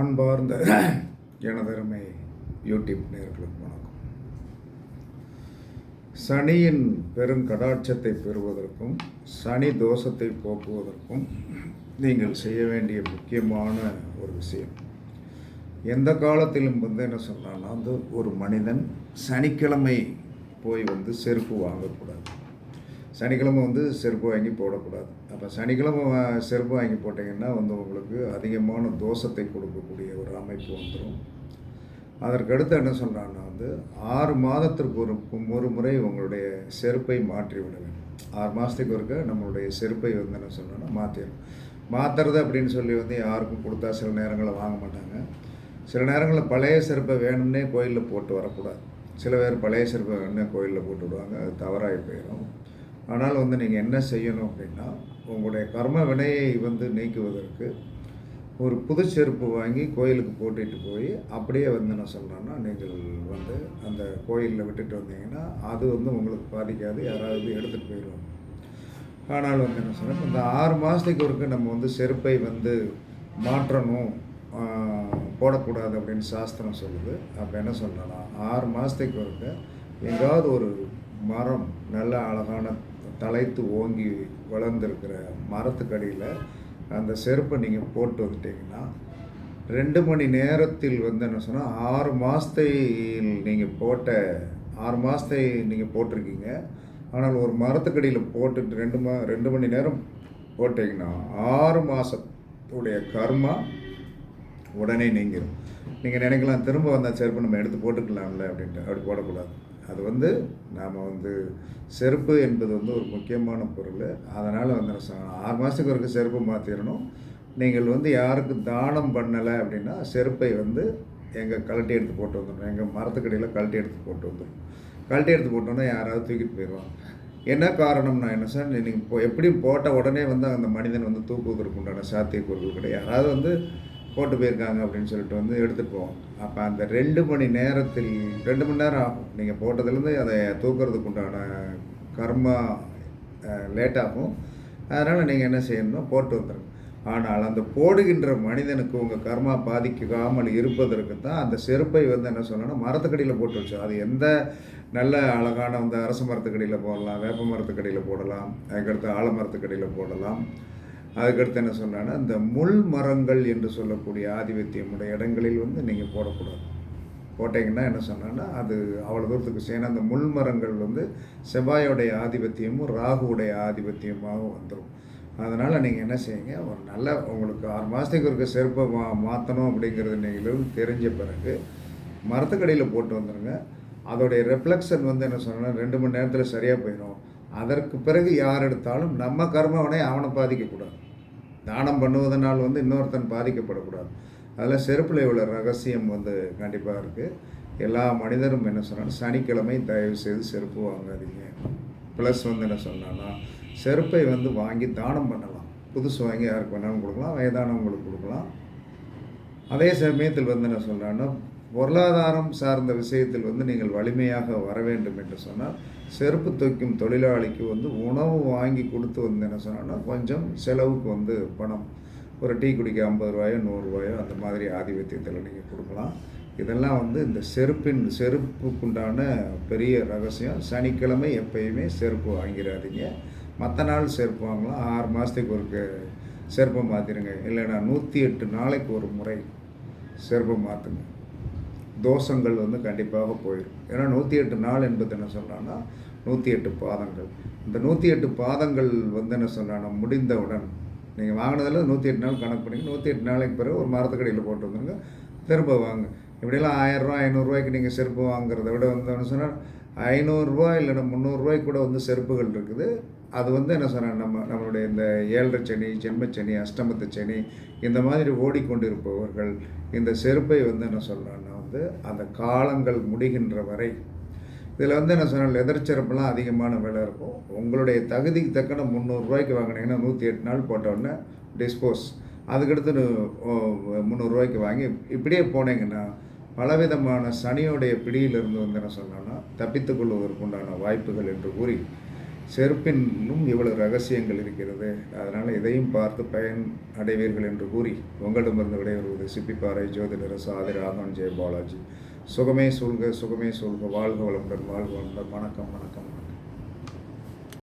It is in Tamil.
அன்பார்ந்த எனதருமை யூடியூப் நேர்களுக்கு வணக்கம். சனியின் பெருங்கடாட்சத்தை பெறுவதற்கும் சனி தோஷத்தை போக்குவதற்கும் நீங்கள் செய்ய வேண்டிய முக்கியமான ஒரு விஷயம். எந்த காலத்திலும் வந்து என்ன சொன்னான்னா வந்து ஒரு மனிதன் சனிக்கிழமை போய் வந்து செருப்பு வாங்கக்கூடாது. சனிக்கிழமை வந்து செருப்பு வாங்கி போடக்கூடாது. அப்போ சனிக்கிழமை செருப்பு வாங்கி போட்டிங்கன்னா வந்து உங்களுக்கு அதிகமான தோஷத்தை கொடுக்கக்கூடிய ஒரு அமைப்பு வந்துடும் அதற்கடுத்து என்ன சொல்கிறாங்கன்னா வந்து ஆறு மாதத்திற்கு ஒரு ஒரு முறை உங்களுடைய செருப்பை மாற்றி விட வேண்டும். ஆறு மாதத்துக்கு ஒருக்க நம்மளுடைய செருப்பை வந்து என்ன சொல்கிறோன்னா மாற்றிடணும் மாற்றுறது அப்படின்னு சொல்லி வந்து யாருக்கும் கொடுத்தா சில நேரங்களில் வாங்க மாட்டாங்க. சில நேரங்களில் பழைய செருப்பை வேணும்னே கோயிலில் போட்டு வரக்கூடாது. சில பேர் பழைய செருப்பை வேணும்னே கோயிலில் போட்டு விடுவாங்க. அது தவறாகி போயிடும் ஆனால் வந்து நீங்கள் என்ன செய்யணும் அப்படின்னா உங்களுடைய கர்ம வினையை வந்து நீக்குவதற்கு ஒரு புது செருப்பு வாங்கி கோயிலுக்கு போட்டுட்டு போய் அப்படியே வந்து என்ன சொல்கிறேன்னா நீங்கள் வந்து அந்த கோயிலில் விட்டுட்டு வந்தீங்கன்னா அது வந்து உங்களுக்கு பாதிக்காது யாராவது எடுத்துகிட்டு போயிடுவாங்க. ஆனால் வந்து என்ன சொல்கிறேன் இந்த ஆறு மாதத்துக்கு ஒருக்க நம்ம வந்து செருப்பை வந்து மாற்றணும் போடக்கூடாது அப்படின்னு சாஸ்திரம் சொல்லுது. அப்போ என்ன சொல்லலாம்? ஆறு மாதத்துக்கு ஒருக்க எங்காவது ஒரு மரம் நல்ல அழகான தலைத்து ஓங்கி வளர்ந்துருக்கிற மரத்துக்கடியில் அந்த செருப்பை நீங்கள் போட்டு வந்துட்டீங்கன்னா ரெண்டு மணி நேரத்தில் வந்து என்ன சொன்னால் ஆறு மாதத்தில் நீங்கள் போட்ட ஆறு மாதத்தை நீங்கள் போட்டிருக்கீங்க. ஆனால் ஒரு மரத்துக்கடியில் போட்டுட்டு ரெண்டு மா ரெண்டு மணி நேரம் போட்டிங்கன்னா ஆறு மாதத்துடைய கர்மா உடனே நீங்கிரும். நீங்கள் நினைக்கலாம் திரும்ப வந்த செருப்பு நம்ம எடுத்து போட்டுக்கலாம்ல அப்படின்ட்டு அப்படி போடக்கூடாது. அது வந்து நாம் வந்து செருப்பு என்பது வந்து ஒரு முக்கியமான பொருள். அதனால் வந்து என்ன ஆறு மாதத்துக்கு ஒருக்க செருப்பு மாற்றிடணும் நீங்கள் வந்து யாருக்கு தானம் பண்ணலை அப்படின்னா செருப்பை வந்து எங்கள் கழட்டி எடுத்து போட்டு வந்துடணும். எங்கள் மரத்துக்கடியில் கழட்டி எடுத்து போட்டு வந்துடும் கழட்டி எடுத்து போட்டோன்னா யாராவது தூக்கிட்டு போயிடுவாங்க. என்ன காரணம்னா என்ன சார் நீங்கள் இப்போ எப்படியும் போட்ட உடனே வந்து அந்த மனிதன் வந்து தூக்குவதற்கு உண்டான சாத்தியக்கூறுகள் கிடையாது. யாராவது வந்து போட்டு போயிருக்காங்க அப்படின்னு சொல்லிட்டு வந்து எடுத்துகிட்டு போவோம் அப்போ அந்த ரெண்டு மணி நேரத்தில் ரெண்டு மணி நேரம் ஆகும். நீங்கள் போட்டதுலேருந்து அதை தூக்குறதுக்கு உண்டான கர்மா லேட் ஆகும். அதனால் நீங்கள் என்ன செய்யணும்னா போட்டு வந்துடுங்க ஆனால் அந்த போடுகின்ற மனிதனுக்கு உங்கள் கர்மா பாதிக்காமல் இருப்பதற்கு தான் அந்த செருப்பை வந்து என்ன சொல்லணும்னா மரத்துக்கடியில் போட்டு வச்சோம் அது எந்த நல்ல அழகான அந்த அரச மரத்துக்கடியில் போடலாம் வேப்ப மரத்துக்கடியில் போடலாம் அதுக்கடுத்து ஆலமரத்துக்கடியில் போடலாம். அதுக்கடுத்து என்ன சொன்னான்னா இந்த முள் மரங்கள் என்று சொல்லக்கூடிய ஆதிபத்தியமுடைய இடங்களில் வந்து நீங்கள் போடக்கூடாது. போட்டிங்கன்னா என்ன சொன்னான்னா அது அவ்வளோ தூரத்துக்கு செய்யணும் அந்த முள் மரங்கள் வந்து செவ்வாயோடைய ஆதிபத்தியமும் ராகுவுடைய ஆதிபத்தியமாகவும் வந்துடும் அதனால் நீங்கள் என்ன செய்யுங்க ஒரு நல்ல உங்களுக்கு ஆறு மாதத்துக்கு இருக்க செருப்பை மா மாற்றணும் அப்படிங்கிறது நீங்கள் தெரிஞ்ச பிறகு மரத்துக்கடியில் போட்டு வந்துடுங்க அதோடைய ரெஃப்ளெக்ஷன் வந்து என்ன சொன்னால் ரெண்டு மணி நேரத்தில் சரியாக போயிடும் அதற்கு பிறகு யார் எடுத்தாலும் நம்ம கர்மவனை அவனை பாதிக்கக்கூடாது. தானம் பண்ணுவதனால் வந்து இன்னொருத்தன் பாதிக்கப்படக்கூடாது. அதில் செருப்பில் இவ்வளோ ரகசியம் வந்து கண்டிப்பாக இருக்குது எல்லா மனிதரும் என்ன சொன்னாலும் சனிக்கிழமை தயவு செய்து செருப்பு வாங்காதீங்க. ப்ளஸ் வந்து என்ன சொன்னான்னா செருப்பை வந்து வாங்கி தானம் பண்ணலாம். புதுசு வாங்கி யாருக்கு வேணாலும் கொடுக்கலாம் வயதானவங்களுக்கு கொடுக்கலாம். அதே சமயத்தில் வந்து என்ன சொல்கிறான்னா பொருளாதாரம் சார்ந்த விஷயத்தில் வந்து நீங்கள் வலிமையாக வர வேண்டும் என்று சொன்னால் செருப்பு தைக்கும் தொழிலாளிக்கு வந்து உணவு வாங்கி கொடுத்து வந்து என்ன சொன்னான்னா கொஞ்சம் செலவுக்கு வந்து பணம். ஒரு டீ குடிக்க ஐம்பது ரூபாயோ நூறுரூவாயோ அந்த மாதிரி ஆதிபத்தியத்தில் நீங்கள் கொடுக்கலாம். இதெல்லாம் வந்து இந்த செருப்பின் செருப்புக்குண்டான பெரிய ரகசியம். சனிக்கிழமை எப்பயுமே செருப்பு வாங்கிடாதீங்க மற்ற நாள் செருப்பு வாங்கலாம். ஆறு மாதத்துக்கு ஒரு செருப்பை மாற்றிடுங்க இல்லைன்னா நூற்றி எட்டு நாளைக்கு ஒரு முறை செருப்பை மாற்றுங்க தோஷங்கள் வந்து கண்டிப்பாக போயிடும் ஏன்னா நூற்றி எட்டு நாள் என்பது என்ன சொல்கிறான்னா நூற்றி எட்டு பாதங்கள். இந்த நூற்றி எட்டு பாதங்கள் வந்து என்ன சொன்னான்னா முடிந்தவுடன் நீங்கள் வாங்கினதில் நூற்றி எட்டு நாள் கணக்கு பண்ணி நூற்றி எட்டு நாளைக்கு பிறகு ஒரு மரத்துக்கடையில் போட்டு வந்துருங்க திரும்ப வாங்க. இப்படியெல்லாம் ஆயிரரூவா ஐநூறுரூவாய்க்கு நீங்கள் செருப்பு வாங்குறத விட வந்து என்ன சொன்னால் ஐநூறுரூவா இல்லைன்னா முந்நூறுரூவாய்க்கு கூட வந்து செருப்புகள் இருக்குது. அது வந்து என்ன சொன்னால் நம்ம நம்மளுடைய இந்த ஏழரை சனி ஜென்மச்சனி அஷ்டமத்து சனி இந்த மாதிரி ஓடிக்கொண்டிருப்பவர்கள் இந்த செருப்பை வந்து என்ன சொல்கிறான்னா வந்து அந்த காலங்கள் முடிகின்ற வரை இதில் வந்து என்ன சொன்னால் லெதர் செருப்புலாம் அதிகமான விலை இருக்கும். உங்களுடைய தகுதிக்கு தக்கன முந்நூறுரூவாய்க்கு வாங்கினீங்கன்னா நூற்றி எட்டு நாள் போட்டோடனே டிஸ்போஸ் அதுக்கடுத்து முந்நூறுரூவாய்க்கு வாங்கி இப்படியே போனீங்கன்னா பலவிதமான சனியோடைய பிடியிலிருந்து வந்து என்ன சொன்னோன்னா தப்பித்துக்கொள்வதற்குண்டான உண்டான வாய்ப்புகள் என்று கூறி செருப்பினும் இவ்வளவு ரகசியங்கள் இருக்கிறது. அதனால் இதையும் பார்த்து பயன் அடைவீர்கள் என்று கூறி உங்களிடமிருந்து விடைபெறுவது சிப்பிப்பாறை ஜோதிடரசு சாதி ராகவன் ஜெய பாலாஜி. சுகமே சொல்க சுகமே சொல்க வாழ்க வளமுடன் வாழ்க வளமுடன். வணக்கம் வணக்கம் வணக்கம்.